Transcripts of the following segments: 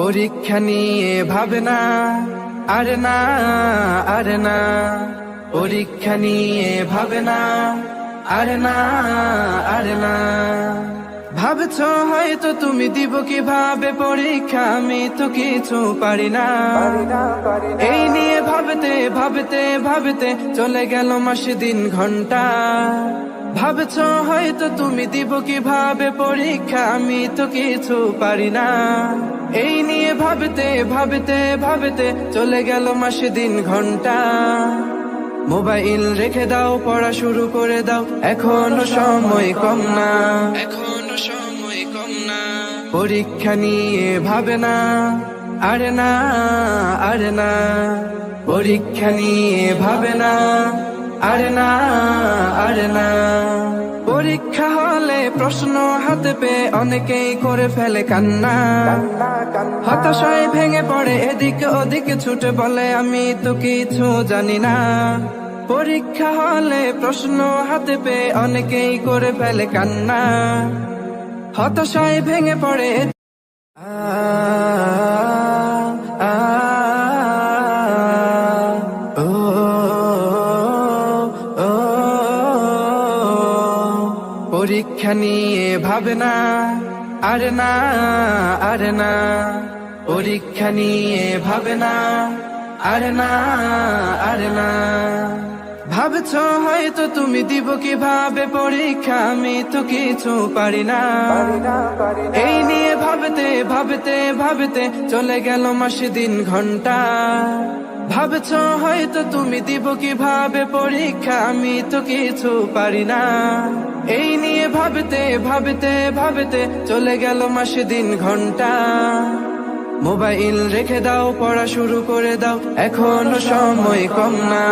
পরীক্ষা নিয়ে ভাবে না, আরে না আরে না। পরীক্ষা নিয়ে ভাবে না, আরে না, আরে ভাবছ হয়তো তুমি দিব কীভাবে পরীক্ষা? আমি তো কিছু পারি না। এই নিয়ে ভাবতে ভাবতে ভাবতে চলে গেল মাসে, দিন, ঘণ্টা। ভাবছ হয়তো তুমি দিব কীভাবে পরীক্ষা? আমি তো কিছু পারি না। এই নিয়ে ভাবতে ভাবতে ভাবতে চলে গেল মাসে, দিন, ঘণ্টা। মোবাইল রেখে দাও, পড়া শুরু করে দাও, এখনও সময় কম না। এখনও সময় কম না। পরীক্ষা নিয়ে ভাবে না, আরে না আরে না। পরীক্ষা নিয়ে ভাবে না, আরে না আরে না। পরীক্ষা হলে প্রশ্ন হাতে পেয়ে অনেকেই করে ফেলে কান্না। হতাশায় ভেঙে পড়ে এদিকে ওদিকে, ছুটে বলে, আমি তো কিছু জানি না। পরীক্ষা হলে প্রশ্ন হাতে পেয়ে অনেকেই করে ফেলে কান্না। হতাশায় ভেঙে পড়ে। পরীক্ষা নিয়ে ভাবে না, আরে না, আর না। পরীক্ষা নিয়ে ভাবে না, আরে না, আর না। ভাবছ হয়তো তুমি দিব কীভাবে পরীক্ষা? আমি তো কিছু পারি না। এই নিয়ে ভাবতে ভাবতে ভাবতে চলে গেল মাসে, দিন, ঘণ্টা। ভাবছ হয়তো তুমি দিব কীভাবে পরীক্ষা? আমি তো কিছু পারি না। এই নিয়ে ভাবতে ভাবতে ভাবতে চলে গেল মাসে, দিন, ঘণ্টা। মোবাইল রেখে দাও, পড়া শুরু করে দাও, এখনও সময় কম না।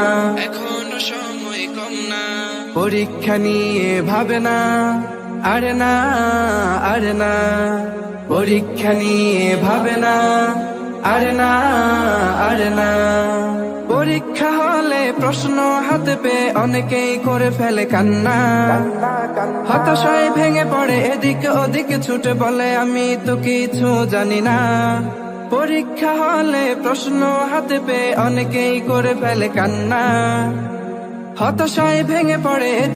এখনও সময় পরীক্ষা নিয়ে ভাবে না, আরে না আরে না। পরীক্ষা নিয়ে ভাবে না, আরে না আরে না। পরীক্ষা হলে প্রশ্ন হাতে পেয়ে অনেকেই করে ফেলে কান্না। হতাশায় ভেঙে পড়ে এদিকে ওদিকে, ছুটে বলে, আমি তো কিছু জানি না। পরীক্ষা হলে প্রশ্ন হাতে পেয়ে অনেকেই করে ফেলে কান্না। হতাশায় ভেঙে পড়ে